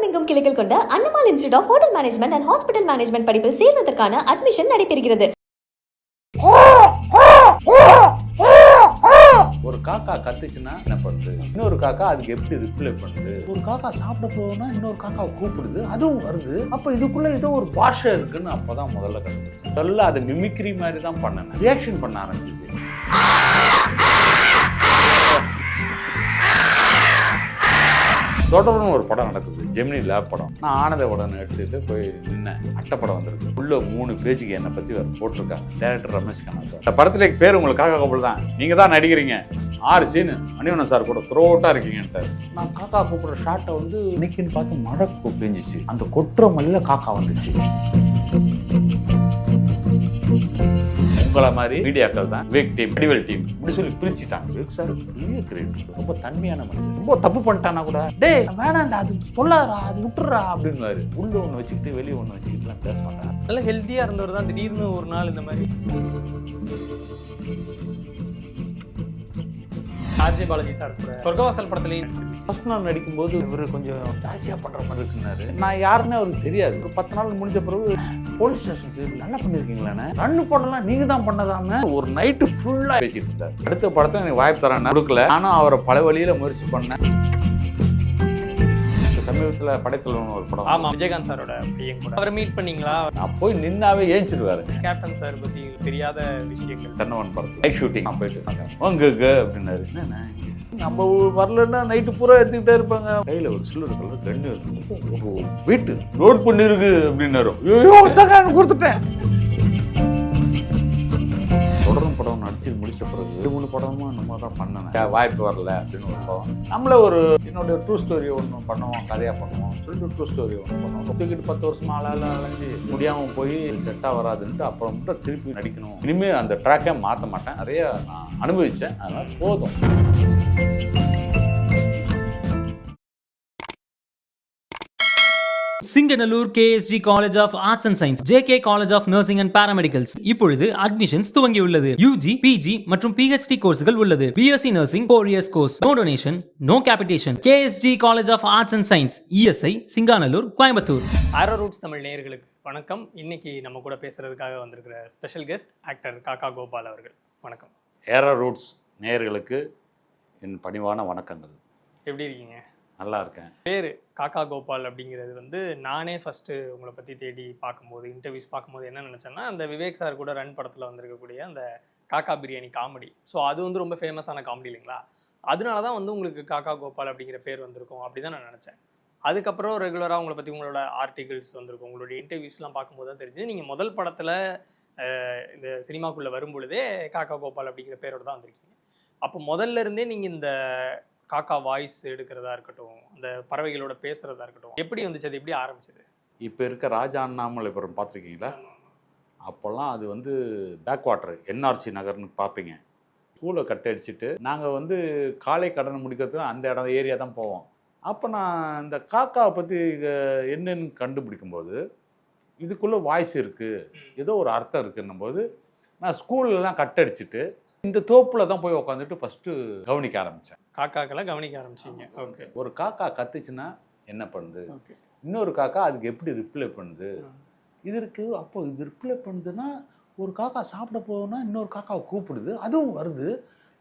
தமிழகம் எங்கும் கிளைகள் கொண்ட Annamal institute of hotel management and hospital management படிப்பில் சேர்வதற்கான அட்மிஷன் நடைபெறுகிறது. ஒரு காக்கா கத்துச்சுன்னா என்ன பண்ணுது இன்னொரு காக்கா அதுக்கு எப்படி ரிப்ளை பண்ணுது ஒரு காக்கா சாப்பிட போகும்னா இன்னொரு காக்காவை கூப்பிடுது அதுவும் வருது. அப்ப இதுக்குள்ள ஏதோ ஒரு பாஷை இருக்குன்னு அப்பதான் முதல்ல கண்டுபிடிச்சேன். முதல்ல அதை மிமிக்ரி மாதிரி தான் பண்ணேன். ரியாக்ஷன் பண்ண ஆரம்பிச்சிச்சு தொடர்னு ஒரு படம் நடக்குது. ஜெமினி லேப் படம். நான் ஆனந்த உடனே எடுத்துட்டு போய் நின்னேன் அட்டைப்படம் வந்திருக்கு. உள்ள மூணு பேஜுக்கு என்னை பத்தி வேற போட்டிருக்காங்க டேரக்டர் ரமேஷ் கண்ணா சார். இந்த படத்துல பேர் உங்களுக்கு காக்கா கபல் தான். நீங்க தான் நடிக்கிறீங்க. ஆறு சீனு மணிவண்ணன் சார் கூட த்ரோட்டா இருக்கீங்கன்ட்டு நான் காக்கா கூப்பிடுற ஷாட்டை வந்து இன்னைக்குன்னு பார்த்து மழை பெஞ்சிச்சு. அந்த கொட்டுற மல்லில காக்கா வந்துச்சு. உங்களை மாதிரி மீடியாக்கள் தான். விவேக் டீம் வடிவேல் டீம் இப்படி சொல்லி பிரிச்சுட்டாங்க. விவேக் சார் பெரிய கிரேட் ரொம்ப தன்மையான மனிதன் ரொம்ப தப்பு பண்ணிட்டானா கூட. டேய் வேணாண்டா அது சொல்லாதடா அது விட்டுறா அப்படின்னு உள்ள ஒன்று வச்சுக்கிட்டு வெளியே ஒன்று வச்சுக்கிட்டுலாம் பேச மாட்டாங்க நல்ல ஹெல்த்தியா இருந்தவர் தான் திடீர்னு ஒரு நாள் இந்த மாதிரி. ஆர்ஜே பாலாஜி சார் கூட. சொர்க்கவாசல் படத்துலயும் ஃபர்ஸ்ட் நாள் நடிக்கும்போது இவர் கொஞ்சம் ஜாஸ்தியாக பண்ணுற மாதிரி இருக்குனாரு. நான் யாருன்னே அவருக்கு தெரியாது. ஒரு பத்து நாள் முடிஞ்ச பிறகு போலீஸ் ஸ்டேஷன் சரி நல்லா பண்ணியிருக்கீங்களாண்ணே ரன்னு போடலாம் நீங்க தான் பண்ணதாம? ஒரு நைட்டு ஃபுல்லாக பேசிட்டு இருந்தார். அடுத்த படத்தை எனக்கு வாய்ப்பு தரேன் கொடுக்கல. நானும் அவரை பல வழியில முயற்சி பண்ணேன். சமீபத்துல படைத்தலைவன் ஒரு படம். ஆமா விஜயகாந்த் சாரோட பையன் கூட. அவரை மீட் பண்ணீங்களா? நான் போய் நின்னாவே ஏஞ்சிருவாரு. கேப்டன் சார் பத்தி தெரியாத விஷயங்கள். தென்னவன் படத்தில். லைட் ஷூட்டிங் நான் போயிட்டு வாங்க அப்படின்னாரு. என்னண்ணே? நம்ம வரலன்னா நைட்டு பூரா எடுத்துக்கிட்டே இருப்பாங்க. கையில ஒரு சில்லர் கலர் கண்ணு இருக்கு. வீட்டு லோட் பண்ணிருக்கு அப்படின்னாரு. ஐயோ கொடுத்துட்டேன். நடிச்சு முடிச்ச பிறகு ரெண்டு மூணு படமும் நம்ம தான் பண்ணேன் வாய்ப்பு வரல அப்படின்னு ஒரு நம்மள ஒரு என்னோட ட்ரூ ஸ்டோரி ஒன்று பண்ணுவோம் கதையாக பண்ணுவோம் சொல்லிட்டு ட்ரூ ஸ்டோரி ஒன்று பண்ணுவோம். தூக்கிட்டு பத்து வருஷமா ஆளால அலைஞ்சு முடியாமல் போய் செட்டாக வராதுன்ட்டு அப்புறம் மட்டும் திருப்பி நடிக்கணும். இனிமேல் அந்த ட்ராக்கை மாற்ற மாட்டேன். நிறைய நான் அனுபவித்தேன் அதனால் போதும். Singanallur KSG college of arts and science JK college of nursing and paramedicals இப்பொழுது அட்மிஷன்ஸ் துவங்கியுள்ளது. யூஜி பிஜி மற்றும் பிஹெச்டி கோர்ஸ்கள் உள்ளது. BSc nursing four years course no donation no capitation KSG college of arts and science ESI Singanallur Coimbatore arrow roots Tamil நேயர்களுக்கு வணக்கம். இன்னைக்கு நம்ம கூட பேசுறதுக்காக வந்திருக்கிற ஸ்பெஷல் கெஸ்ட் ஆக்டர் காக்கா கோபால் அவர்கள். வணக்கம். ஏரா ரூட்ஸ் நேயர்களுக்கு என் பணிவான வணக்கங்கள். எப்படி இருக்கீங்க? நல்லா இருக்கேன். பேர் காக்கா கோபால் அப்படிங்கிறது வந்து நானே ஃபஸ்ட்டு உங்களை பற்றி தேடி பார்க்கும்போது இன்டர்வியூஸ் பார்க்கும்போது என்ன நினச்சேன்னா அந்த விவேக் சார் கூட ரன் படத்தில் வந்திருக்கக்கூடிய அந்த காக்கா பிரியாணி காமெடி ஸோ அது வந்து ரொம்ப ஃபேமஸான காமெடி இல்லைங்களா? அதனால தான் வந்து உங்களுக்கு காக்கா கோபால் அப்படிங்கிற பேர் வந்திருக்கும் அப்படி தான் நான் நினச்சேன். அதுக்கப்புறம் ரெகுலராக உங்களை பற்றி உங்களோட ஆர்டிகிள்ஸ் வந்திருக்கும். உங்களுடைய இன்டர்வியூஸ்லாம் பார்க்கும்போது தான் தெரிஞ்சு நீங்கள் முதல் படத்தில் இந்த சினிமாக்குள்ளே வரும்பொழுதே காக்கா கோபால் அப்படிங்கிற பேரோட தான் வந்திருக்கீங்க. அப்போ முதல்ல இருந்தே நீங்கள் இந்த காக்கா வாய்ஸ் எடுக்கிறதா இருக்கட்டும் அந்த பறவைகளோட பேசுறதா இருக்கட்டும் எப்படி வந்துச்சு அது எப்படி ஆரம்பிச்சது? இப்போ இருக்க ராஜா அண்ணாமலைபுரம் பார்த்துருக்கீங்களா? அப்போல்லாம் அது வந்து பேக் வாட்டர் என்ஆர்சி நகர்னு பார்ப்பீங்க. ஸ்கூலை கட் அடிச்சுட்டு நாங்கள் வந்து காலை கடனை முடிக்கிறதுக்கு அந்த இடம் ஏரியா தான் போவோம். அப்போ நான் இந்த காக்காவை பற்றி என்னன்னு கண்டுபிடிக்கும்போது இதுக்குள்ளே வாய்ஸ் இருக்குது ஏதோ ஒரு அர்த்தம் இருக்குன்னும் போது நான் ஸ்கூல்லலாம் கட் அடிச்சுட்டு இந்த தோப்பில் தான் போய் உட்காந்துட்டு ஃபஸ்ட்டு கவனிக்க ஆரம்பித்தேன் காக்காக்கெல்லாம் கவனிக்க ஆரம்பிச்சீங்க. ஓகே ஒரு காக்கா கத்துச்சுன்னா என்ன பண்ணுது? ஓகே இன்னொரு காக்கா அதுக்கு எப்படி ரிப்ளை பண்ணுது? இது இருக்கு அப்போ இது ரிப்ளை பண்ணுதுன்னா ஒரு காக்கா சாப்பிட போகும்னா இன்னொரு காக்காவை கூப்பிடுது அதுவும் வருது.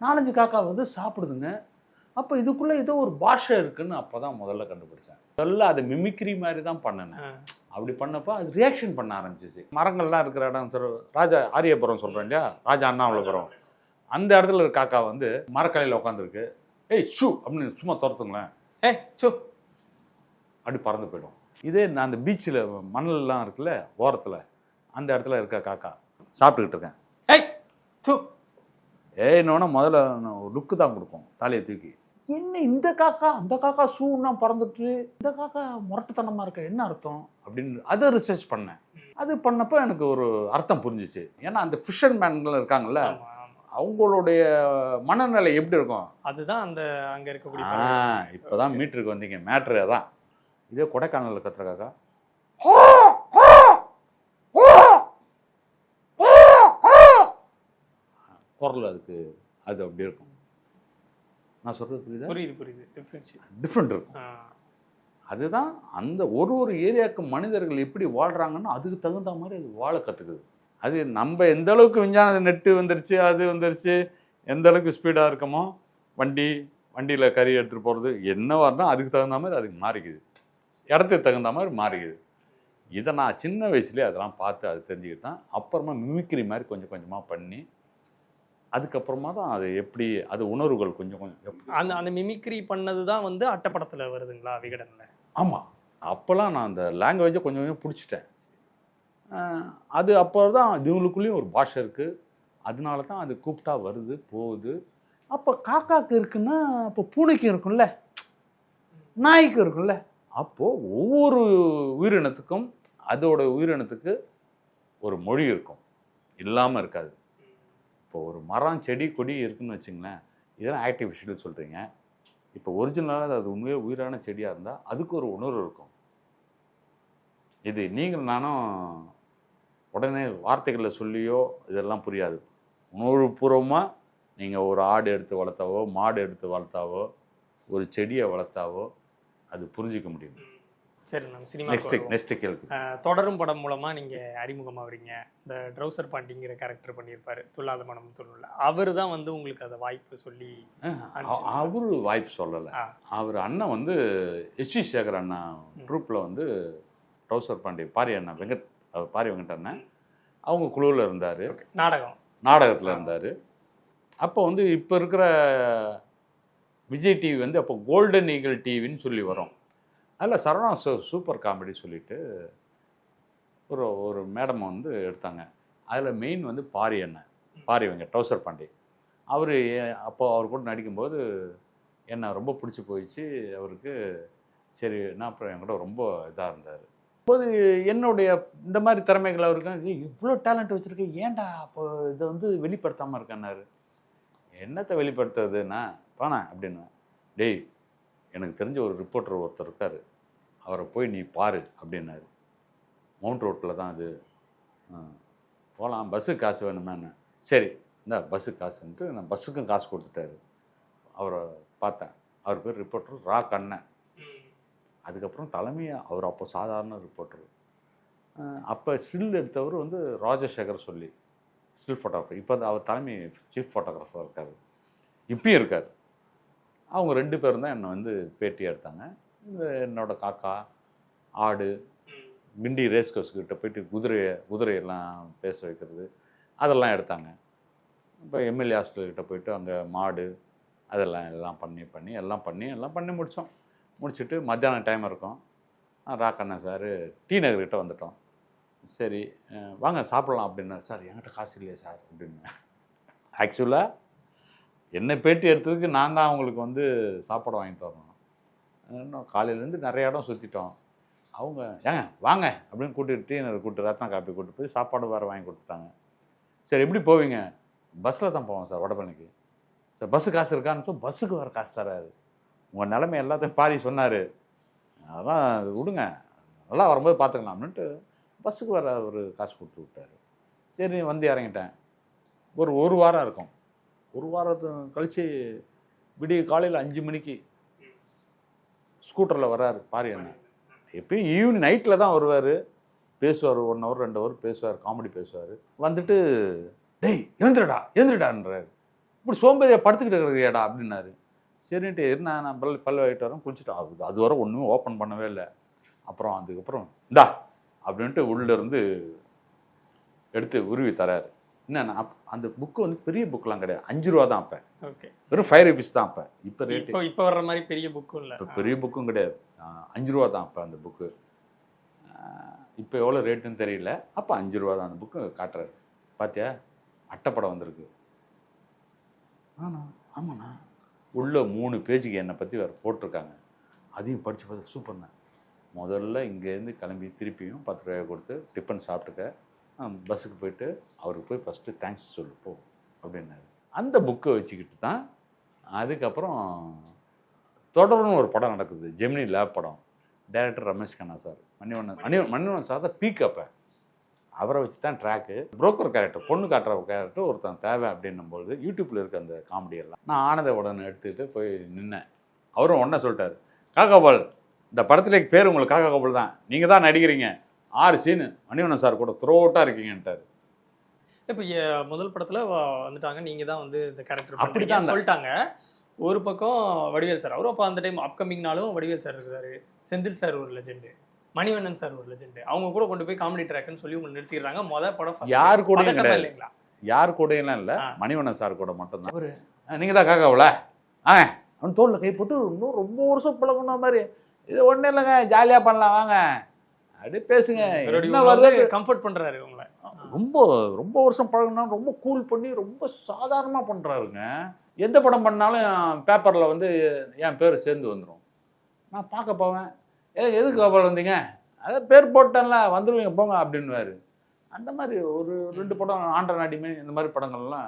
நாலஞ்சு காக்கா வந்து சாப்பிடுதுங்க. அப்போ இதுக்குள்ளே ஏதோ ஒரு பாஷை இருக்குன்னு அப்போ தான் முதல்ல கண்டுபிடிச்சேன். முதல்ல அதை மிமிக்ரி மாதிரி தான் பண்ணினேன் அப்படி பண்ணப்போ அது ரியாக்ஷன் பண்ண ஆரம்பிச்சிச்சு. மரங்கள்லாம் இருக்கிற இடம் சொல் ராஜா ஆரியபுரம் சொல்கிறேன் இல்லையா? ராஜா அண்ணாமலைபுரம். அந்த இடத்துல இருக்க காக்கா வந்து மரக்கலையில் உட்காந்துருக்கு ஏய் ஷூ அப்படின்னு சும்மா துரத்துங்களேன். ஏ சோ அப்படி பறந்து போயிடும். இதே நான் அந்த பீச்சில் மணல்லாம் இருக்குல்ல ஓரத்தில் அந்த இடத்துல இருக்க காக்கா சாப்பிட்டுக்கிட்டு இருக்கேன். ஏய் சோ ஏன்னொன்னே முதல்ல லுக்கு தான் கொடுக்கும் தலையை தூக்கி. என்ன இந்த காக்கா? அந்த காக்கா ஷூன்னா பறந்துட்டு இந்த காக்கா முரட்டுத்தனமாக இருக்க? என்ன அர்த்தம்? அப்படின்னு அதை ரிசர்ச் பண்ணேன். அது பண்ணப்போ எனக்கு ஒரு அர்த்தம் புரிஞ்சிச்சு. ஏன்னா அந்த ஃபிஷன் மேன்கள் இருக்காங்கல்ல அவங்களுடைய மனநிலை எப்படி இருக்கும்? அதுதான் அந்த அங்க இருக்கக்கூடிய ஆ பறவை. இப்போதான் மீட்டருக்கு வந்தீங்க. மேட்ரு அதான் இதே கொடைக்கானலில் கத்துற காக்கா குரல் அதுக்கு அது அப்படி இருக்கும். நான் சொல்றது புரியுதா? புரியுது புரியுது. டிஃப்ரெண்ட் இருக்கும். அதுதான் அந்த ஒரு ஒரு ஏரியாவுக்கு மனிதர்கள் எப்படி வாழ்கிறாங்கன்னு அதுக்கு தகுந்த மாதிரி அது வாழ கற்றுக்குது அது நம்ம எந்த அளவுக்கு விஞ்ஞான நெட்டு வந்துருச்சு அது வந்துருச்சு எந்த அளவுக்கு ஸ்பீடாக இருக்கமோ வண்டி வண்டியில் கறி எடுத்துகிட்டு போகிறது என்னவா இருந்தால் அதுக்கு தகுந்த மாதிரி அதுக்கு மாறிக்குது. இடத்துக்கு தகுந்த மாதிரி மாறிக்குது. இதை நான் சின்ன வயசுலேயே அதெல்லாம் பார்த்து அது தெரிஞ்சுக்கிட்டு தான் அப்புறமா மிமிக்ரி மாதிரி கொஞ்சம் கொஞ்சமாக பண்ணி அதுக்கப்புறமா தான் அது எப்படி அது உணர்வுகள் கொஞ்சம் கொஞ்சம் அந்த அந்த மிமிக்ரி பண்ணது தான் வந்து அட்டப்படத்துல வருதுங்களா விகடன்ல? ஆமாம் அப்போல்லாம் நான் அந்த லாங்குவேஜை கொஞ்சம் கொஞ்சம் பிடிச்சிட்டேன். அது அப்போ தான் இவங்களுக்குள்ளேயும் ஒரு பாஷை இருக்குது அதனால தான் அது கூப்பிட்டா வருது போகுது. அப்போ காக்காக்கு இருக்குன்னா அப்போ பூனைக்கு இருக்கும்ல. நாய்க்கு இருக்கும்ல. அப்போது ஒவ்வொரு உயிரினத்துக்கும் அதோட உயிரினத்துக்கு ஒரு மொழி இருக்கும். இல்லாமல் இருக்காது. இப்போ ஒரு மரம் செடி கொடி இருக்குன்னு வச்சுங்களேன் இதெல்லாம் ஆர்டிஃபிஷியல் சொல்கிறீங்க இப்போ ஒரிஜினலாக அது உண்மையே உயிரான செடியாக இருந்தால் அதுக்கு ஒரு உணர்வு இருக்கும். இது நீங்கள் நானும் உடனே வார்த்தைகளில் சொல்லியோ இதெல்லாம் புரியாது. உணர்வுபூர்வமாக நீங்கள் ஒரு ஆடு எடுத்து வளர்த்தாவோ மாடு எடுத்து வளர்த்தாவோ ஒரு செடியை வளர்த்தாவோ அது புரிஞ்சிக்க முடியும். சரி நம்ம சினிமா நெக்ஸ்ட் கேள்வி. தொடரும் படம் மூலமா நீங்க அறிமுகமாகறீங்க இந்த ட்ரௌசர் பாண்டிங்கிற கேரக்டர் பண்ணியிருப்பாரு துல்லாத மனம் துள்ளுல அவர் தான் வந்து உங்களுக்கு அதை வாய்ப்பு சொல்லி அவரு வாய்ப்பு சொல்லலை. அவர் அண்ணன் வந்து எஸ்வி சேகர் அண்ணா ட்ரூப்பில் வந்து ட்ரௌசர் பாண்டி பாரி அண்ணா வெங்கட் அவர் பாரி வெங்கட் அண்ணன். அவங்க குழுவில் இருந்தார். நாடகம். நாடகத்தில் இருந்தார். அப்போ வந்து இப்போ இருக்கிற விஜய் டிவி வந்து அப்போ கோல்டன் ஈகிள் டிவின்னு சொல்லி வரும். அதில் சரவணா சூ சூப்பர் காமெடி சொல்லிட்டு ஒரு ஒரு மேடம் வந்து எடுத்தாங்க. அதில் மெயின் வந்து பாரி அண்ணன் பாரி வெங்க டவுசர் பாண்டி. அவர் அப்போ அவர் கூட நடிக்கும்போது என்னை ரொம்ப பிடிச்சி போயிடுச்சு அவருக்கு சரி நான் அப்புறம் என்கிட்ட ரொம்ப இதாக இருந்தார். அப்போது என்னுடைய இந்த மாதிரி திறமைகள் அவருக்கு இவ்வளோ டேலண்ட் வச்சுருக்கு ஏன்டா அப்போ இதை வந்து வெளிப்படுத்தாமல் இருக்கேன்னாரு என்னத்தை வெளிப்படுத்துறதுன்னா பானா அப்படின்னு டேய் எனக்கு தெரிஞ்ச ஒரு ரிப்போர்ட்டர் ஒருத்தர் இருக்கார். அவரை போய் நீ பாரு அப்படின்னாரு. மவுண்ட் ரோட்டில் தான் அது. போகலாம் பஸ்ஸுக்கு காசு வேணுமேன்னு. சரி இந்த பஸ்ஸுக்கு காசுன்ட்டு நான் பஸ்ஸுக்கும் காசு கொடுத்துட்டாரு. அவரை பார்த்தேன். அவர் பேர் ரிப்போர்ட்டர் ரா கண்ணன். அதுக்கப்புறம் தலைமையாக அவர் அப்போ சாதாரண ரிப்போர்ட்டர் அப்போ ஸ்டில் எடுத்தவர் வந்து ராஜசேகர் சொல்லி ஸ்டில் ஃபோட்டோகிராஃபர் இப்போ அவர் தலைமை சீஃப் ஃபோட்டோகிராஃபர் இருக்கார். இப்பயும் இருக்கார். அவங்க ரெண்டு பேரும் தான் என்னை வந்து பேட்டி எடுத்தாங்க. இந்த என்னோட காக்கா ஆடு கிண்டி ரேஸ் கிட்ட போயிட்டு குதிரையை குதிரையெல்லாம் பேச வைக்கிறது அதெல்லாம் எடுத்தாங்க. இப்போ எம்எல்ஏ ஹாஸ்டல்கிட்ட போயிட்டு அங்கே மாடு அதெல்லாம் எல்லாம் பண்ணி பண்ணி எல்லாம் பண்ணி எல்லாம் பண்ணி முடித்தோம் முடிச்சுட்டு மத்தியானம் டைம் இருக்கும். ஆ, ராக்கண்ணா சார் டி நகர்கிட்ட வந்துட்டோம். சரி வாங்க சாப்பிடலாம் அப்படின்னா சார் என்கிட்ட காசு இல்லையே சார் அப்படின்னு. ஆக்சுவலாக என்னை பேட்டி எடுத்ததுக்கு நான் தான் அவங்களுக்கு வந்து சாப்பாடு வாங்கி தரணும் இன்னும் காலையிலேருந்து நிறைய இடம் சுற்றிட்டோம் அவங்க ஏங்க வாங்க அப்படின்னு கூட்டிகிட்டு டீ நகர் கூப்பிட்டு ரத்னா காப்பி கூப்பிட்டு போய் சாப்பாடு வேறு வாங்கி கொடுத்துட்டாங்க. சரி எப்படி போவீங்க? பஸ்ஸில் தான் போவோம் சார் வடபழனிக்கு. சார் பஸ்ஸு காசு இருக்கான்னு சொல்லி பஸ்ஸுக்கு வேறு காசு தராது உங்கள் நிலைமை எல்லாத்தையும் பாரி சொன்னார். அதெல்லாம் விடுங்க. நல்லா வரும்போது பார்த்துக்கலாம் அப்படின்ட்டு பஸ்ஸுக்கு வர ஒரு காசு கொடுத்து விட்டாரு. சரி வந்து இறங்கிட்டேன். ஒரு ஒரு வாரம் இருக்கும். ஒரு வாரத்து கழிச்சு விடிய காலையில் அஞ்சு மணிக்கு ஸ்கூட்டரில் வர்றாரு பாரி அண்ணன். எப்பயும் ஈவினிங் நைட்டில் தான் வருவார். பேசுவார் ஒன் ஹவர் ரெண்டு ஹவர் பேசுவார் காமெடி பேசுவார். வந்துட்டு டேய் எழுந்துடா எழுந்துடான்றாரு இப்படி சோம்பேறியை படுத்துக்கிட்டு இருக்கிறியாடா? அப்படின்னாரு. சரின்ட்டு இருந்தா நான் பல் பல்ல வாங்கிட்டு வரேன் குளிச்சுட்டு அது அது வரை ஒன்றுமே ஓப்பன் பண்ணவே இல்லை. அப்புறம் அதுக்கப்புறம் இந்தா அப்படின்ட்டு உள்ள இருந்து எடுத்து உருவி தராரு. என்னன்னா அந்த புக்கு வந்து பெரிய புக்கெலாம் கிடையாது. அஞ்சு ரூபா தான் அப்போ. ஓகே வெறும் ஃபைவ் ருபீஸ் தான் அப்போ. இப்போ ரேட்டு இப்போ வர்ற மாதிரி பெரிய புக்கும் இல்ல. இப்போ பெரிய புக்கும் கிடையாது. அஞ்சு ரூபா தான் அப்போ அந்த புக்கு இப்போ எவ்வளோ ரேட்டுன்னு தெரியல. அப்போ அஞ்சு ரூபா தான் அந்த புக்கு காட்டுறாரு. பாத்தியா? அட்டைப்படம் வந்திருக்கு. ஆனா ஆமாண்ணா. உள்ள மூணு பேஜுக்கு என்னை பற்றி வேறு போட்டிருக்காங்க. அதையும் படித்து பார்த்து சூப்பர்ண்ணா முதல்ல இங்கேருந்து கிளம்பி திருப்பியும் பத்து ரூபாய் கொடுத்து டிஃபன் சாப்பிட்டுக்க. பஸ்ஸுக்கு போயிட்டு அவருக்கு போய் ஃபஸ்ட்டு தேங்க்ஸ் சொல்லு போ அப்படின்னாரு. அந்த புக்கை வச்சுக்கிட்டு தான் அதுக்கப்புறம் தொடர்னு ஒரு படம் நடக்குது ஜெமினி லேப் படம். Director Ramesh Kanna sir. Manivannan Mani Manivannan sir தான் பீக் அப்போ. அவரை வச்சு தான் ட்ராக்கு. புரோக்கர் கேரக்டர் பொண்ணு காட்டுற கேரக்டர் ஒருத்தன் தேவை அப்படின்னும்போது யூடியூப்பில் இருக்க அந்த காமெடி எல்லாம். நான் ஆனந்த உடனே எடுத்துக்கிட்டு போய் நின்னேன். அவரும் உடனே சொல்லிட்டாரு காக்காபால் இந்த படத்துல பேர் உங்களுக்கு காக்கா கோபால் தான். நீங்க தான் நடிக்கிறீங்க. ஆறு சீனு மணிவண்ணன் சார் கூட த்ரோட்டா இருக்கீங்கன்ட்டாரு. இப்போ முதல் படத்துல வந்துட்டாங்க. நீங்க தான் வந்து இந்த கேரக்டர் அப்படிதான் அந்த- சொல்லிட்டாங்க. ஒரு பக்கம் வடிவேல் சார். அவரும் அப்போ அந்த டைம் அப்கமிங்னாலும் வடிவேல் சார் இருக்காரு செந்தில் சார் ஒரு லெஜெண்டு மணிவண்ணன் சார் ஒரு லெஜெண்டு அவங்க கூட கொண்டு போய் காமெடி ட்ராக்னு சொல்லி உங்களை நிறுத்திடுறாங்க. மொதல் படம் யார் கிடையாது. இல்லைங்களா? யார் கூடயெல்லாம் இல்ல. ஆ. மணிவண்ணன் சார் கூட மட்டும்தான். அவரு. நீங்க தான் காக்காவுல? ஆ. அவன் தோல்ல கை போட்டு இன்னும் ரொம்ப வருஷம் பழகணும் மாதிரி. இது ஒண்ணும் இல்லைங்க ஜாலியா பண்ணலாம் வாங்க. அப்படி பேசுங்க. கம்ஃபர்ட் பண்றாரு உங்களை ரொம்ப ரொம்ப வருஷம் பழகணும் ரொம்ப கூல் பண்ணி ரொம்ப சாதாரணமா பண்றாருங்க. எந்த படம் பண்ணாலும் பேப்பர்ல வந்து என் பேர் சேர்ந்து வந்துடும் நான் பார்க்க போவேன். ஏ எதுக்கு கோபால் வந்தீங்க? அதான் பேர் போட்டேன்ல வந்துடுவீங்க போங்க அப்படின்னுவாரு. அந்த மாதிரி ஒரு ரெண்டு படம் ஆண்ட நாடிமே இந்த மாதிரி படங்கள்லாம்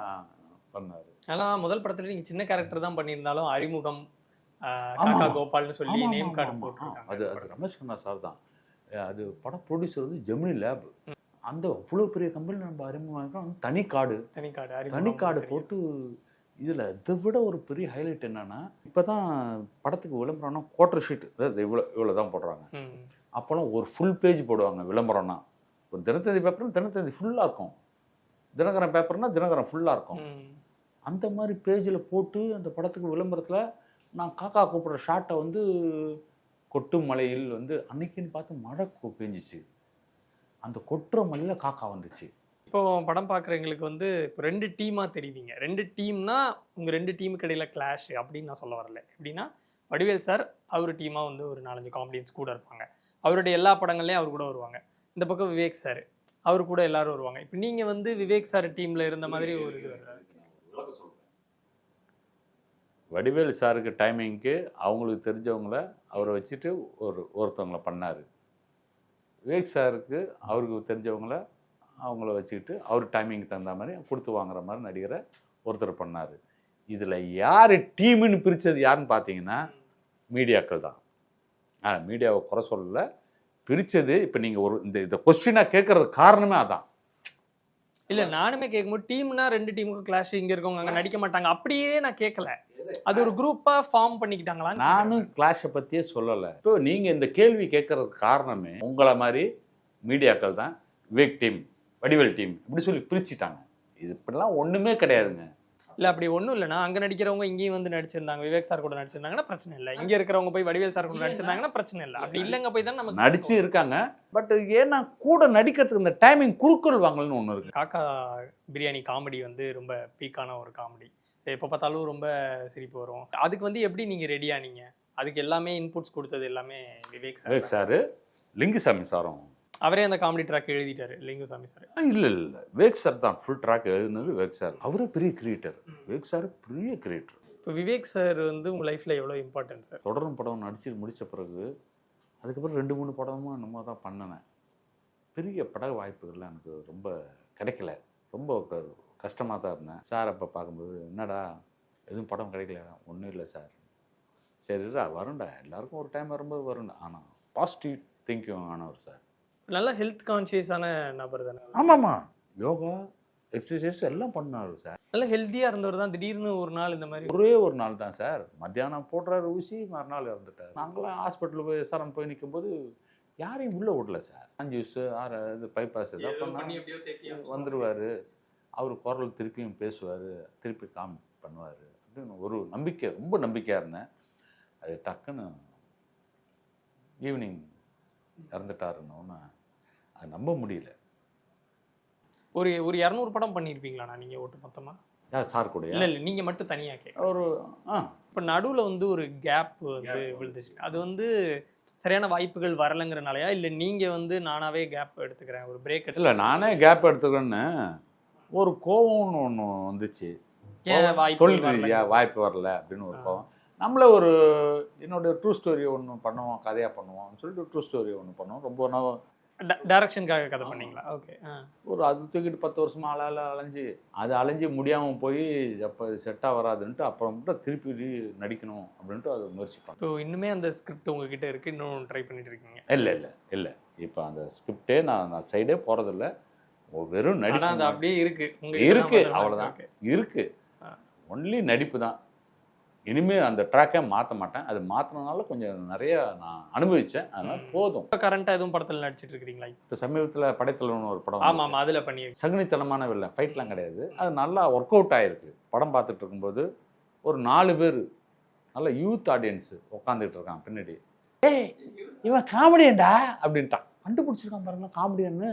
பண்ணாரு. ஆனா முதல் படத்துல நீங்க சின்ன கேரக்டர் தான் பண்ணியிருந்தாலும் அறிமுகம். காக்கா கோபால்னு சொல்லி நேம் கார்டு. போட்டுருக்காங்க அது அது ரமேஷ் கண்ணா சார் தான். அது படம் ப்ரொடியூசர் வந்து ஜெமினி லேப் அந்த அவ்வளோ பெரிய கம்பெனி நம்ம அறிமுகம் தனி காடு. தனி கார்டு தனி கார்டு போட்டு இதில் இதை விட ஒரு பெரிய ஹைலைட் என்னன்னா இப்போ தான் படத்துக்கு விளம்பரம்னா குவார்டர் ஷீட் இவ்வளோ இவ்வளோ தான் போடுறாங்க. அப்போல்லாம் ஒரு ஃபுல் பேஜ் போடுவாங்க விளம்பரம்னா. ஒரு தினத்தந்தி பேப்பர்னா தினத்தந்தி ஃபுல்லாக இருக்கும். தினகரன் பேப்பர்னா தினகரன் ஃபுல்லாக இருக்கும். அந்த மாதிரி பேஜில் போட்டு அந்த படத்துக்கு விளம்பரத்தில் நான் காக்கா கூப்பிட்ற ஷாட்டை வந்து கொட்டும் மலையில் வந்து அன்னைக்குன்னு பார்த்து மழை பெஞ்சிச்சு. அந்த கொட்டுற மலையில் காக்கா வந்துச்சு. இப்போ படம் பார்க்குறவங்களுக்கு வந்து இப்போ ரெண்டு டீமாக தெரிவிங்க. ரெண்டு டீம்னா உங்கள் ரெண்டு டீமுக்கு இடையில கிளாஷ் அப்படின்னு நான் சொல்ல வரல. எப்படின்னா வடிவேல் சார் அவர் டீமாக வந்து ஒரு நாலஞ்சு காமெடியன்ஸ் கூட இருப்பாங்க. அவருடைய எல்லா படங்கள்லையும் அவர் கூட வருவாங்க. இந்த பக்கம் விவேக் சார் அவர் கூட எல்லாரும் வருவாங்க. இப்போ நீங்கள் வந்து விவேக் சார் டீமில் இருந்த மாதிரி ஒரு இது வடிவேல் சாருக்கு டைமிங்க்கு அவங்களுக்கு தெரிஞ்சவங்கள அவரை வச்சுட்டு ஒரு ஒருத்தவங்கள பண்ணார். விவேக் சாருக்கு அவருக்கு தெரிஞ்சவங்கள அவங்கள வச்சுக்கிட்டு அவர் டைமிங்க்கு தகுந்த மாதிரி கொடுத்து வாங்குற மாதிரி நடிகரை ஒருத்தர் பண்ணார். இதில் யார் டீமுன்னு பிரித்தது யாருன்னு பார்த்தீங்கன்னா மீடியாக்கள் தான். ஆ மீடியாவை குறை சொல்லல. பிரித்தது இப்போ நீங்கள் ஒரு இந்த இந்த கொஸ்டினாக கேட்குறது காரணமே அதான். இல்ல நானுமே கேட்கும்போது டீம்னா ரெண்டு டீமுக்கு கிளாஷ் இங்க இருக்கவங்க அங்க நடிக்க மாட்டாங்க. அப்படியே நான் கேட்கல. அது ஒரு குரூப்பா ஃபார்ம் பண்ணிக்கிட்டாங்களா நானும் கிளாஷை பற்றியே சொல்லலை. இப்போ நீங்கள் இந்த கேள்வி கேட்கறதுக்கு காரணமே உங்களை மாதிரி மீடியாக்கள் தான். விவேக் டீம். வடிவேல் டீம் இப்படி சொல்லி பிரிச்சுட்டாங்க. இது இப்படிலாம் ஒன்றுமே கிடையாதுங்க. இல்ல அப்படி ஒண்ணும் இல்லைனா அங்க நடிக்கிறவங்க இங்கேயும் வந்து நடிச்சிருந்தாங்க. விவேக் சார் கூட நடிச்சிருந்தாங்கன்னா பிரச்சனை இல்லை. இங்க இருக்கிறவங்க போய் வடிவேல் சார் கூட நடிச்சிருந்தாங்கன்னா பிரச்சனை இல்லை. அப்படி இல்லைங்க போய் தான் நமக்கு நடிச்சு இருக்காங்க. பட் ஏன்னா கூட நடிக்கிறதுக்கு இந்த டைமிங் குறுக்குள் வாங்கல்னு ஒன்று இருக்கு. காக்கா பிரியாணி காமெடி வந்து ரொம்ப பீக்கான ஒரு காமெடி எப்போ பார்த்தாலும் ரொம்ப சிரிப்பு வரும். அதுக்கு வந்து எப்படி நீங்க ரெடியா நீங்க அதுக்கு எல்லாமே இன்புட்ஸ் கொடுத்தது எல்லாமே விவேக் சார் விவேக் சார் லிங்குசாமி சாரும் அவரே அந்த காமெடி ட்ராக் எழுதிட்டாரு லிங்குசாமி சார். இல்லை இல்லை விவேக் சார் தான். ஃபுல் ட்ராக் எழுதுனது விவேக் சார். அவரே பெரிய கிரியேட்டர் விவேக் சார் பெரிய கிரியேட்டர் இப்போ விவேக் சார் வந்து உங்க லைஃப்ல எவ்வளோ இம்பார்ட்டன்ட் சார்? தொடரும் படம் நடிச்சு முடிச்ச பிறகு அதுக்கப்புறம் ரெண்டு மூணு படமும் என்னமோ தான் பண்ணினேன். பெரிய பட வாய்ப்புகள்லாம் எனக்கு ரொம்ப கிடைக்கல. ரொம்ப கஷ்டமாக தான் இருந்தேன். சார் அப்போ பார்க்கும்போது என்னடா எதுவும் படம் கிடைக்கல ஒன்றும் இல்லை சார். சரிடா வரும்டா. எல்லாருக்கும் ஒரு டைம் வரும்போது வரும்டா. ஆனால் பாசிட்டிவ் திங்கிங் ஆனவர் சார். நல்ல ஹெல்த் கான்ஷியஸான நபர் தானே ஆமாம்மா யோகா எக்ஸசைஸ் எல்லாம் பண்ணாரு சார். நல்ல ஹெல்த்தியா இருந்தவர் தான். திடீர்னு ஒரு நாள் இந்த மாதிரி. ஒரே ஒரு நாள் தான் சார். மத்தியானம் போடுறாரு ஊசி மறுநாள் இறந்துட்டார். நாங்களாம் ஹாஸ்பிட்டல் போய் எஸ்ஆர்எம் போய் நிற்கும்போது யாரையும் உள்ளே விடல சார். அஞ்சூஸ் ஆறு இது பைபாஸ் ஏதாவது பண்ணா வந்துடுவார் அவர் குரல் திருப்பியும் பேசுவார். திருப்பி காம் பண்ணுவார். அப்படின்னு ஒரு நம்பிக்கை ரொம்ப நம்பிக்கையாக இருந்தேன். அது டக்குன்னு ஈவினிங் இறந்துட்டாருன்னொன்னு அது நம்ப முடியல. ஒரு ஒரு இரநூறு படம் பண்ணியிருப்பீங்களாண்ணா நீங்க ஒட்டு மொத்தமா? யார் சார் கூட இல்ல இல்ல நீங்க மட்டும் தனியா கேட்க ஒரு ஆ. இப்போ நடுவுல வந்து ஒரு கேப் வந்து விழுந்துச்சு. அது வந்து சரியான வாய்ப்புகள் வரலைங்கிறனாலயா? இல்ல நீங்க வந்து நானாவே கேப் எடுத்துக்கிறேன் ஒரு பிரேக் இல்லை நானே கேப் எடுத்துக்கிறேன்னு ஒரு கோவம்னு ஒன்று வந்துச்சு. தொழில் வரல? ரீதியா வாய்ப்பு வரல? அப்படின்னு ஒரு கோவம். நம்மள ஒரு என்னோட ட்ரூ ஸ்டோரி ஒன்று பண்ணுவோம் கதையாக பண்ணுவோம்னு சொல்லிட்டு ட்ரூ ஸ்டோரி ஒன்று பண்ணுவோம். ரொம்ப நாள் டைரக்ஷனுக்காக கதை பண்ணீங்களா? ஓகே ஒரு அது தூக்கிட்டு பத்து வருஷமா அலால அலைஞ்சு அது அலைஞ்சு முடியாமல் போய் அப்போ செட்டாக வராதுன்ட்டு அப்புறம் மட்டும் திருப்பி நடிக்கணும் அப்படின்ட்டு அது முயற்சி இப்போ இன்னுமே அந்த ஸ்கிரிப்ட் உங்ககிட்ட இருக்கு இன்னும் ட்ரை பண்ணிட்டு இருக்கீங்க? இல்லை இல்லை இல்லை. இப்போ அந்த ஸ்கிரிப்டே நான் நான் சைடே போகிறதில்ல வெறும் நடிப்பு அப்படியே இருக்கு. இருக்கு okay. இருக்கு. ஒன்லி நடிப்பு தான். இனிமே அந்த ட்ராக்கை மாற்ற மாட்டேன். அது மாற்றினால கொஞ்சம் நிறைய நான் அனுபவிச்சேன். அதனால. போதும். இப்போ கரண்ட்டாக எதுவும் படத்தில் நடிச்சிட்டு இருக்கீங்களா இப்போ சமீபத்தில் படைத்தலைவன் ஒரு படம் ஆமாம். ஆமாம் அதில் பண்ணி சகுனித்தனமான வில்லை ஃபைட்லாம் கிடையாது. அது நல்லா ஒர்க் அவுட் ஆயிருக்கு. படம் பார்த்துட்டு இருக்கும்போது ஒரு நாலு பேர் நல்ல யூத் ஆடியன்ஸ் உட்காந்துட்டு இருக்கான் பின்னாடி. ஏய் இவன் காமெடியன்டா அப்படின்ட்டான். கண்டுபிடிச்சிருக்கான் பாருங்க காமெடியன்னு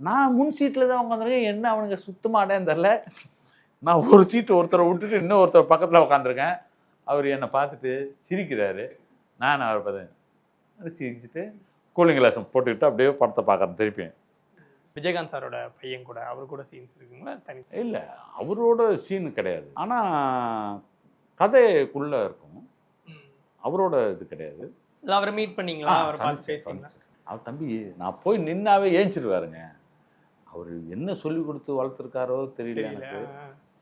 நான் முன் சீட்டில் தான் உட்காந்துருக்கேன் என்ன அவனுங்க சுத்தமாடேன்னு தெரில நான் ஒரு சீட்டு ஒருத்தரை விட்டுட்டு இன்னும் ஒருத்தர் பக்கத்தில் உட்காந்துருக்கேன் அவர் என்னை பார்த்துட்டு சிரிக்கிறாரு. நான் அவரை பார்த்தேன் சிரிச்சுட்டு? கூலிங் கிளாஸ் போட்டுக்கிட்டு அப்படியே படத்தை பார்க்குறேன் திருப்பி விஜயகாந்த் சாரோட பையன் கூட அவர் கூட சீன்ஸ் இருக்குங்களா? தனி இல்லை அவரோட சீன் கிடையாது. ஆனால் கதைக்குள்ளே இருக்கும். அவரோட இது கிடையாது. இல்லை அவரை மீட் பண்ணீங்களா? அவரை பார்த்து பேசிங்களா. அவர் தம்பி நான் போய் நின்னாவே ஏஞ்சிருவாருங்க. அவர் என்ன சொல்லி கொடுத்து வளர்த்துருக்காரோ தெரியல தெரியல எனக்கு.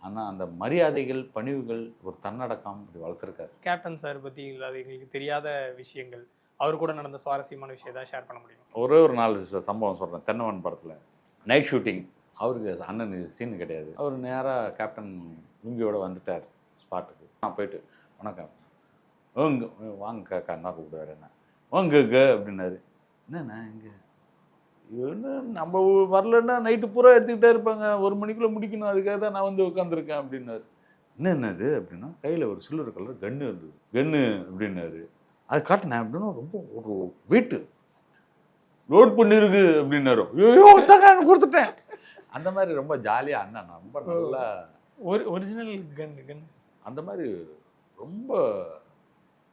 ஆனால் அந்த மரியாதைகள் பணிவுகள் ஒரு தன்னடக்கம் இப்படி வளர்த்துருக்காரு. கேப்டன் சார் பற்றி அது எங்களுக்கு தெரியாத விஷயங்கள். அவர் கூட நடந்த சுவாரஸ்யமான விஷயம் ஏதாவது ஷேர் பண்ண முடியும்? ஒரே ஒரு நாலு சம்பவம் சொல்கிறேன் தென்னவன் படத்தில். நைட் ஷூட்டிங் அவருக்கு அண்ணன் சீன் கிடையாது. அவர் நேராக கேப்டன் லுங்கியோட வந்துட்டார் ஸ்பாட்டுக்கு நான் போயிட்டு வணக்கம். ஓங்க வாங்க என்ன கூப்பிடுவார் என்ன? வாங்க க அப்படின்னாரு. என்னண்ணா இங்கே? என்ன நம்ம வரலன்னா நைட்டு பூரா எடுத்துக்கிட்டே இருப்பாங்க. ஒரு மணிக்குள்ளே முடிக்கணும். அதுக்காக தான் நான் வந்து உட்காந்துருக்கேன் அப்படின்னாரு. என்ன என்னது அப்படின்னா கையில் ஒரு சில்வர் கலர் கன்று இருந்தது. கன்று அப்படின்னாரு. அது காட்டினேன் அப்படின்னா ரொம்ப ஒரு வெயிட்டு லோட் பண்ணிருக்கு அப்படின்னாரு. ஐயோ ஒத்தக்காரன் கொடுத்துட்டேன். அந்த மாதிரி ரொம்ப ஜாலியாக அண்ணன். ரொம்ப நல்லா. ஒரு ஒரிஜினல் கன் கன் அந்த மாதிரி ரொம்ப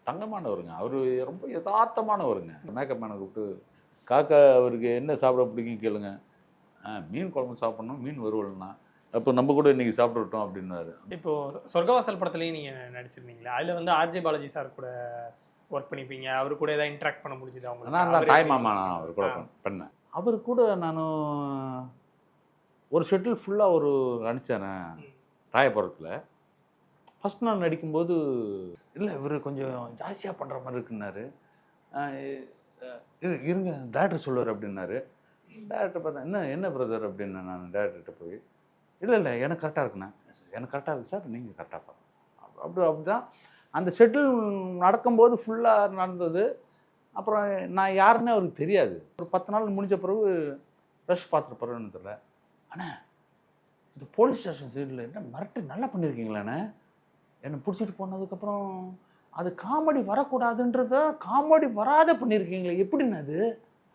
தங்கமானவருங்க. அவர் ரொம்ப யதார்த்தமானவருங்க. மேக்கப் மேனை கூப்பிட்டு காக்கா அவருக்கு என்ன சாப்பிட பிடிக்கும் கேளுங்க. ஆ மீன் குழம்பு சாப்பிட்ணும் மீன் வறுவல்னா. அப்போ நம்ம கூட இன்னைக்கு சாப்பிட்டுட்டோம் அப்படின்னாரு. இப்போ சொர்க்கவாசல் படத்துலயும் நீங்க நடிச்சிருந்தீங்களா அதுல வந்து ஆர்ஜே பாலாஜி சார் கூட ஒர்க் பண்ணிப்பீங்க அவர் கூட ஏதாவது இன்ட்ராக்ட் பண்ண முடிஞ்சுதா உங்களுக்கு? நான் தாய் மாமா நான் அவர் கூட பண்ணேன். அவர் கூட நான் ஒரு ஷெட்டில் ஃபுல்லாக ஒரு ம். ராயபுரத்தில். ஃபஸ்ட் நாள் நடிக்கும்போது இல்லை இவர் கொஞ்சம் ஜாஸ்தியாக பண்ணுற மாதிரி இருக்குன்னாரு. இருங்க டேரக்டர் சொல்லுவார் அப்படின்னாரு. டேரக்டர் பார்த்தா என்ன என்ன பிரதர் அப்படின்னு நான் டேரக்டர்கிட்ட போய் இல்லை இல்லை எனக்கு கரெக்டாக இருக்குண்ணே. எனக்கு கரெக்டாக இருக்கு சார் நீங்கள் கரெக்டாக பாருங்க அப்படி அப்படிதான். அந்த ஷெட்டில் நடக்கும்போது ஃபுல்லாக நடந்தது. அப்புறம் நான் யாருன்னே அவருக்கு தெரியாது. ஒரு பத்து நாள் முடிஞ்ச பிறகு ரஷ் பார்த்துட்டு போகிறேன்னு தெரியல. அண்ணே இந்த போலீஸ் ஸ்டேஷன் சைடில் என்ன மிரட்டு நல்லா பண்ணியிருக்கீங்களாண்ணே என்னை பிடிச்சிட்டு போனதுக்கப்புறம் அது காமெடி வரக்கூடாதுன்றத காமெடி வராத பண்ணியிருக்கீங்களே எப்படின்னு அது?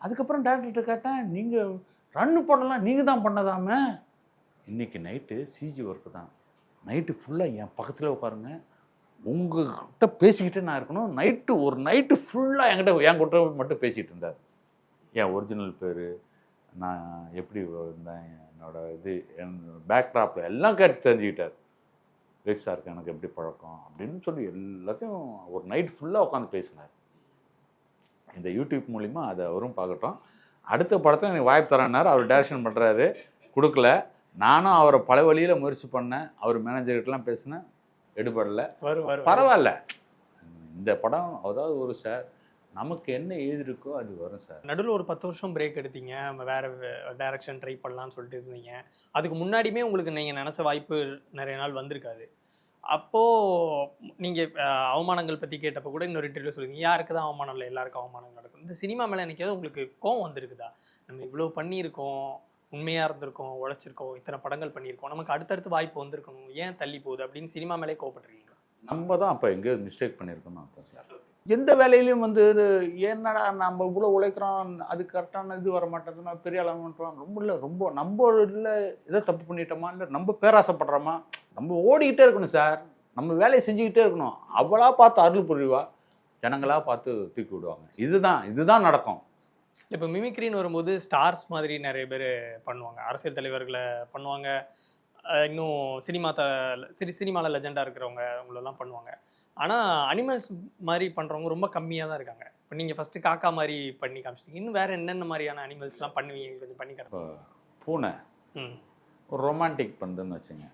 அதுக்கப்புறம் டேரக்டர்கிட்ட கேட்டேன் நீங்கள் ரன்னு போடலாம் நீங்கள் தான் பண்ணதாமே? இன்னைக்கு நைட்டு சிஜி ஒர்க்கு தான். நைட்டு ஃபுல்லாக என் பக்கத்தில் உட்காருங்க. உங்ககிட்ட பேசிக்கிட்டே நான் இருக்கணும். நைட்டு ஒரு நைட்டு ஃபுல்லாக என்கிட்ட என் கிட்ட மட்டும் பேசிகிட்டு இருந்தார். என் ஒரிஜினல் பேர் நான் எப்படி இருந்தேன் என்னோட இது என் பேக்ட்ராப்பில் எல்லாம் கேட்டு தெரிஞ்சுக்கிட்டார். வெக் சாருக்கு எனக்கு எப்படி பழக்கம்? அப்படின்னு சொல்லி எல்லாத்தையும் ஒரு நைட் ஃபுல்லாக உட்காந்து பேசினார். இந்த யூடியூப் மூலிமா அதை அவரும் பார்க்கட்டும். அடுத்த படத்தை எனக்கு வாய்ப்பு தரேன்னாரு. அவர் டைரக்ஷன் பண்ணுறாரு கொடுக்கல. நானும் அவரை பல வழியில் முயற்சி பண்ணேன். அவர் மேனேஜர்கிட்டலாம் பேசினேன். எடுபடலை. பரவாயில்ல. இந்த படம் அதாவது ஒரு சார் நமக்கு என்ன எழுதிருக்கோ அது வரும் சார். நடுவில் ஒரு பத்து வருஷம் பிரேக் எடுத்தீங்க. வேற டைரக்ஷன் ட்ரை பண்ணலாம்னு சொல்லிட்டு இருந்தீங்க. அதுக்கு முன்னாடியுமே உங்களுக்கு நீங்க நினைச்ச வாய்ப்பு நிறைய நாள் வந்திருக்காது. அப்போ நீங்க அஹ், அவமானங்கள் பத்தி கேட்டப்ப கூட இன்னொரு இன்டர்வியூ சொல்லுங்க. யாருக்கு தான் அவமானம் இல்லை? எல்லாருக்கும் அவமானம் நடக்கும். இந்த சினிமா மேல என்னைக்காவது உங்களுக்கு கோவம் வந்திருக்குதா? நம்ம இவ்வளவு பண்ணியிருக்கோம் உண்மையா இருந்திருக்கோம் உழைச்சிருக்கோம் இத்தனை படங்கள் பண்ணியிருக்கோம். நமக்கு அடுத்தடுத்து வாய்ப்பு வந்திருக்கணும். ஏன் தள்ளி போகுது? அப்படின்னு சினிமா மேலே கோவப்பட்டிருக்கீங்க நம்ம தான் அப்போ எங்கேயோ மிஸ்டேக் பண்ணியிருக்கோம்னு அர்த்தம் சார். எந்த வேலையிலையும் வந்து என்னடா நம்ம இவ்வளோ உழைக்கிறோம் அது கரெக்டான இது வர மாட்டேங்குதுன்னா பெரிய பண்ணுறோம் ரொம்ப இல்லை ரொம்ப. நம்ம இல்லை எதை தப்பு பண்ணிட்டோமா இல்லை நம்ம பேராசைப்படுறோமா? நம்ம ஓடிக்கிட்டே இருக்கணும் சார் நம்ம வேலையை செஞ்சுக்கிட்டே இருக்கணும். அவளாக பார்த்து அருள் புரிவா ஜனங்களாக பார்த்து தூக்கி விடுவாங்க. இதுதான் இதுதான் நடக்கும். இப்போ மிமிக்ரின்னு வரும்போது ஸ்டார்ஸ் மாதிரி நிறைய பேர் பண்ணுவாங்க. அரசியல் தலைவர்களை பண்ணுவாங்க. இன்னும் சினிமா த சினிமாவில் லெஜெண்டாக இருக்கிறவங்க அவங்களெல்லாம் பண்ணுவாங்க. ஆனால் அனிமல்ஸ் மாதிரி பண்ணுறவங்க ரொம்ப கம்மியாக தான் இருக்காங்க. இப்போ நீங்கள் ஃபஸ்ட்டு காக்கா மாதிரி பண்ணி காமிச்சிட்டீங்க. இன்னும் வேறு என்னென்ன மாதிரியான அனிமல்ஸ்லாம் பண்ணுவீங்க? கொஞ்சம் பண்ணி இப்போ காட்டுங்க. பூனை. ம். ஒரு ரொமான்டிக் பண்ணுதுன்னு வச்சுங்க.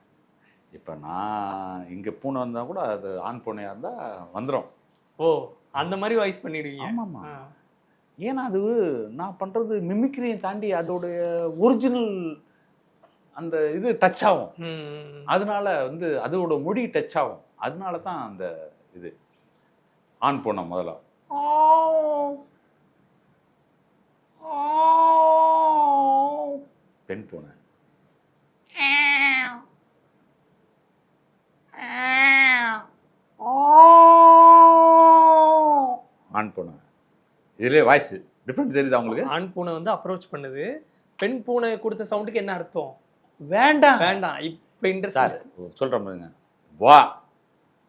இப்போ நான் இங்கே பூனை வந்தால் கூட அது ஆண் பூனையாக இருந்தால் வந்துடும் ஓ அந்த மாதிரி வாய்ஸ் பண்ணிடுவீங்க. ஆமாம்மா. ஏன்னா அது நான் பண்ணுறது மிமிக்ரியை தாண்டி அதோடைய ஒரிஜினல் அந்த இது டச் ஆகும். அதனால வந்து அதோட மொழி டச் ஆகும். அதனால தான் அந்த இது. ஆண் பூனை முதல்ல. பெண் பூனை ஆண் பூனை இதுலயே வாய்ஸ் டிஃப்ரெண்ட் தெரியுதா உங்களுக்கு? ஆண் பூனை வந்து அப்ரோச் பண்ணுது. பெண் பூனை கொடுத்த சவுண்டுக்கு என்ன அர்த்தம்? வேண்டாம். வேண்டாம். இப்ப சார் இன்ட்ரெஸ்ட் சொல்றேன் பாருங்க. வா.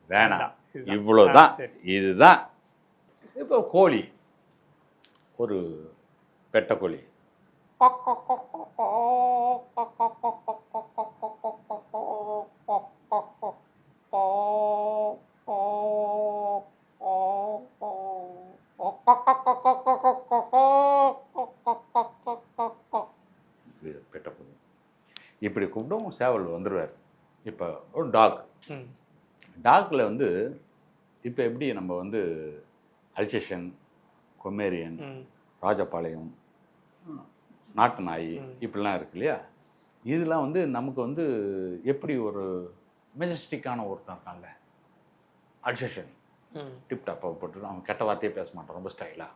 வேணாம். வேண்டாம். இதுதான். இப்போ கோழி. ஒரு பெட்ட கோழி. இது பெட்ட கோழி. இப்படி கூப்பிடும் சேவல் வந்துடுவார் இப்போ ஒரு டாக். ம். டாக்ல வந்து இப்போ எப்படி நம்ம வந்து அல்சேஷன் கொமேரியன். ராஜபாளையம் நாட்டு நாய் இப்படிலாம் இருக்கு இல்லையா? இதெல்லாம் வந்து நமக்கு வந்து எப்படி ஒரு மெஜஸ்டிக்கான ஒருத்தன் இருக்கான்ல அல்சேஷன். டிப்டாப்பாக போட்டு அவன் கெட்ட வார்த்தையே பேச மாட்டான் ரொம்ப ஸ்டைலாக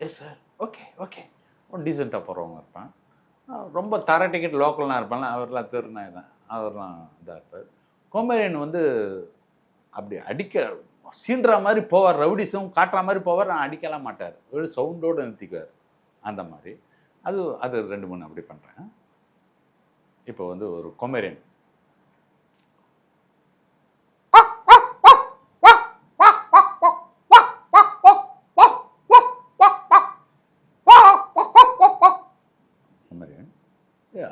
எஸ் சார் ஓகே ஓகே ஒரு டீசெண்டாக போகிறவங்க இருப்பான். ரொம்ப தர டிக்கெட் லோக்கல்லாம் இருப்பான்ல அவர்லாம் திருநாய் தான். அவர்லாம் இதாக இருப்பார். கொமேரியன் வந்து அப்படி அடிக்க சீன்ற மாதிரி போவார் ரவுடிசம் காட்டுற மாதிரி போவார் நான் அடிக்கலாம் மாட்டார். ஒரு சவுண்டோடு நிறுத்திக்குவார். அந்த மாதிரி. அது அது ரெண்டு மூணு அப்படி பண்ணுறேன் இப்போ வந்து ஒரு கொமேரியன். கொமேரியன்.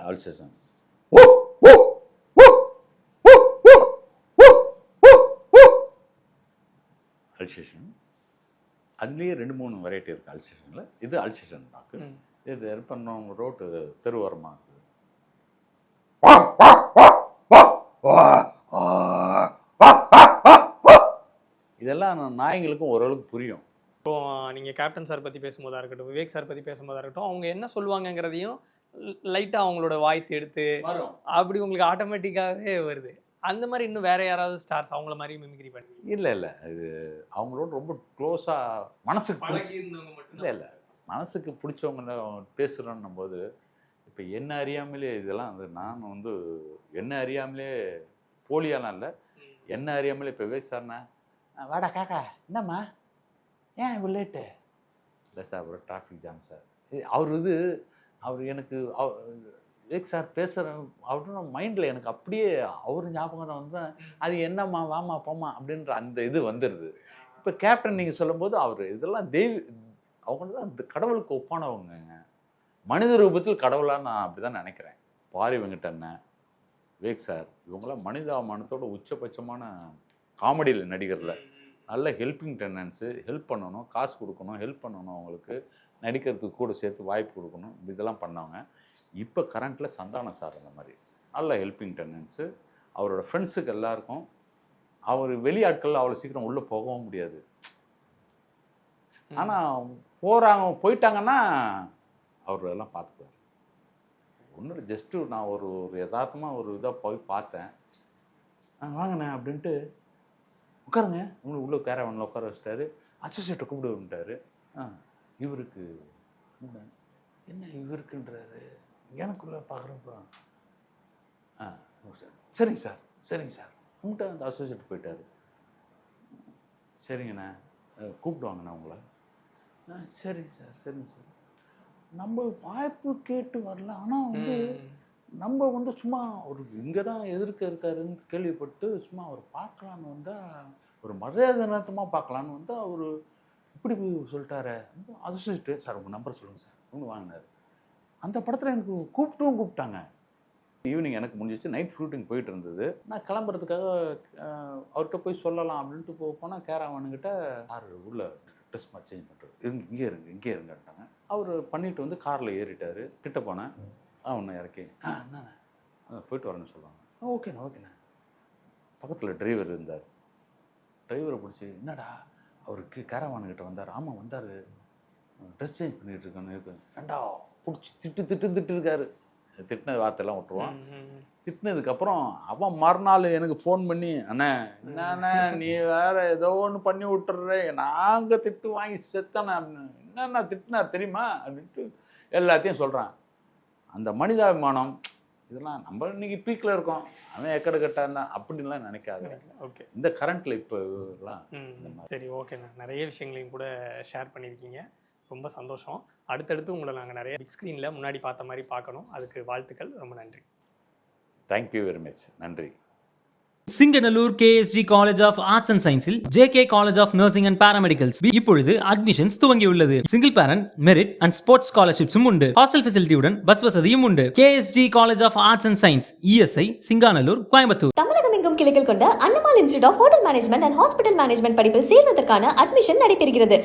Alsatian Alsatian. அதுலேயே ரெண்டு மூணு வெரைட்டி இருக்குது அல்சேஷனில். இது அல்சேஷன் டாக்கு ம். இது பண்ணோம் ரோட்டு தெருவோரமாக இருக்குது இதெல்லாம் நாய்ங்களுக்கும் ஓரளவுக்கு புரியும். இப்போ நீங்க கேப்டன் சார் பத்தி பேசும்போதா இருக்கட்டும் விவேக் சார் பத்தி பேசும்போதா இருக்கட்டும் அவங்க என்ன சொல்லுவாங்கங்கிறதையும் லைட்டா அவங்களோட வாய்ஸ் எடுத்து அப்படி உங்களுக்கு ஆட்டோமேட்டிக்காவே வருது. அந்த மாதிரி இன்னும் வேற யாராவது ஸ்டார்ஸ் அவங்கள மாதிரி மிமிக்ரி பண்ணுவீங்க இல்லை இல்லை. இது அவங்களோட ரொம்ப க்ளோஸாக மனசுக்கு பிடிச்ச- பழகி இருந்தவங்க மட்டும் இல்லை இல்லை. மனசுக்கு பிடிச்சவங்கள பேசுகிறோன்னும் போது இப்போ என்ன அறியாமலே இதெல்லாம் வந்து நான் வந்து என்ன அறியாமலே போலியாலாம் இல்லை. என்ன அறியாமலே இப்போ விவேக் சார்னா "ஆ, வாடா காக்கா என்னம்மா? ஏன் இவ்வளோ லேட்டு இல்லை சார் ஒரு டிராஃபிக் ஜாம் சார் இது- அவர் இது அவர் எனக்கு அவ- விவேக் சார் பேசுகிறேன் அப்படின்னு மைண்டில் எனக்கு அப்படியே அவர் ஞாபகம் தான் வந்து அது என்னம்மா வாமா போமா அப்படின்ற அந்த இது வந்துடுது இப்போ கேப்டன் நீங்கள் சொல்லும்போது அவர் இதெல்லாம் தெய்வ அவங்க தான் இந்த கடவுளுக்கு ஒப்பானவங்க. மனித ரூபத்தில் கடவுளாக நான் அப்படி தான் நினைக்கிறேன். பாரி வெங்கடண்ணன் விவேக் சார் இவங்களாம் மனிதாபிமானத்தோட உச்சபட்சமான காமெடியில் நடிகரில். நல்ல ஹெல்பிங் டெண்டன்ஸு ஹெல்ப் பண்ணணும் காசு கொடுக்கணும் ஹெல்ப் பண்ணணும் அவங்களுக்கு. நடிக்கிறதுக்கு கூட சேர்த்து வாய்ப்பு கொடுக்கணும். இதெல்லாம் பண்ணவங்க. இப்போ கரண்ட்டில் சந்தான சார் அந்த மாதிரி. நல்ல ஹெல்பிங் டெண்டன்ஸு அவரோட ஃப்ரெண்ட்ஸுக்கு எல்லாருக்கும் அவர் வெளியாட்கள் அவ்வளோ சீக்கிரம் உள்ளே போகவும் முடியாது. ஆனால் போகிறாங்க போயிட்டாங்கன்னா அவர் எல்லாம் பார்த்துக்குவார் ஒன்றும் ஜஸ்ட்டு நான் ஒரு ஒரு யதார்த்தமாக ஒரு இதாக போய் பார்த்தேன். ஆ வாங்கண்ணே அப்படின்ட்டு உட்காருங்க உங்களுக்கு உள்ள கேரவனில் உட்கார வச்சிட்டாரு. அசோசியேட்டை கூப்பிடுன்ட்டாரு ஆ இவருக்கு என்ன இவருக்குன்றாரு? எனக்குள்ள பார்க்குறப்ப ஆ. சரி. சரிங்க சார். சரிங்க சார். உங்கள்கிட்ட அந்த அசோசியேட் போயிட்டாரு. சரிங்கண்ணே. கூப்பிடுவாங்கண்ணா உங்களை. ஆ சரிங்க சார். சரிங்க சார். நம்ம வாய்ப்பு கேட்டு வரல. ஆனால் வந்து நம்ம வந்து சும்மா ஒரு இங்கே தான் எதிர்க்க இருக்காருன்னு கேள்விப்பட்டு சும்மா அவர் பார்க்கலான்னு வந்தால் ஒரு மரியாதை நிறுத்தமாக பார்க்கலான்னு வந்தால் அவர் இப்படி சொல்லிட்டாரு. அதை சொல்லிட்டு சார் உங்கள் நம்பர் சொல்லுங்கள் சார். ஒன்று வாங்கினார். அந்த படத்தில் எனக்கு கூப்பிட்டும் கூப்பிட்டாங்க. ஈவினிங் எனக்கு முடிஞ்சிச்சு. நைட் ஷூட்டிங் போயிட்டு இருந்தது நான் கிளம்புறதுக்காக அவர்கிட்ட போய் சொல்லலாம் அப்படின்ட்டு போ போனால் கேரவனுக்கிட்ட யார் உள்ள ட்ரெஸ் மாதிரி சேஞ்ச் பண்ணுறது இருங்க இங்கே இருங்க இங்கே இருங்கட்டாங்க அவர் பண்ணிட்டு வந்து காரில் ஏறிட்டாரு. கிட்ட போனேன். அவனை இறக்கி. ஆ, போயிட்டு வரேன்னு சொல்லுவாங்க. ஓகேண்ணா ஓகேண்ணா. பக்கத்தில் டிரைவர் இருந்தார். டிரைவரை பிடிச்சி என்னடா அவருக்கு கேரவானுக்கிட்ட வந்தார். ஆமாம் வந்தார். ட்ரெஸ் சேஞ்ச் பண்ணிட்டு இருக்கான்னு இருக்கு ஏண்டா பிடிச்சி திட்டு திட்டு திட்டு இருக்காரு திட்டின வார்த்தையெல்லாம் விட்டுருவான். ம், ம். திட்டினதுக்கப்புறம் அவன் மறுநாள் எனக்கு ஃபோன் பண்ணி அண்ணே என்னண்ணே நீ வேற ஏதோ ஒன்று பண்ணி விட்டுற நாங்கள் திட்டு வாங்கி செத்தனே அப்படின்னு என்னென்ன திட்டினார் தெரியுமா? அப்படின்ட்டு எல்லாத்தையும் சொல்கிறான் அந்த மனிதாபிமானம் இதெல்லாம் நம்ம இன்னைக்கு பீக்கில் இருக்கோம். அவன் எக்கட கட்டான்னா அப்படின்லாம் நினைக்காத. ஓகே. இந்த கரண்ட்டில் இப்போ சரி ஓகேண்ணா. நிறைய விஷயங்களையும் கூட ஷேர் பண்ணியிருக்கீங்க. ரொம்ப சந்தோஷம். அடுத்தடுத்து உங்களை நாங்கள் நிறைய பிக் ஸ்க்ரீனில் முன்னாடி பார்த்த மாதிரி பார்க்கணும். அதுக்கு வாழ்த்துக்கள். ரொம்ப நன்றி. தேங்க்யூ வெரி மச் நன்றி. Singanallur KSG college of arts and சயின்ஸில் JK college of nursing and paramedicals இப்பொழுது அட்மிஷன்ஸ் துவங்கியுள்ளது. Single parent merit and sports ஸ்காலர்ஷிப்ஸும் உண்டு. ஹாஸ்டல் ஃபெசிலிட்டியுடன் பஸ் வசதியும் உண்டு. KSG college of arts and science ESI Singanallur Coimbatore. தமிழகம் எங்கும் கிளைகள் கொண்ட Annamal institute of hotel management and hospital management படிப்பில் சேர்வதற்கான அட்மிஷன் நடைபெறுகிறது.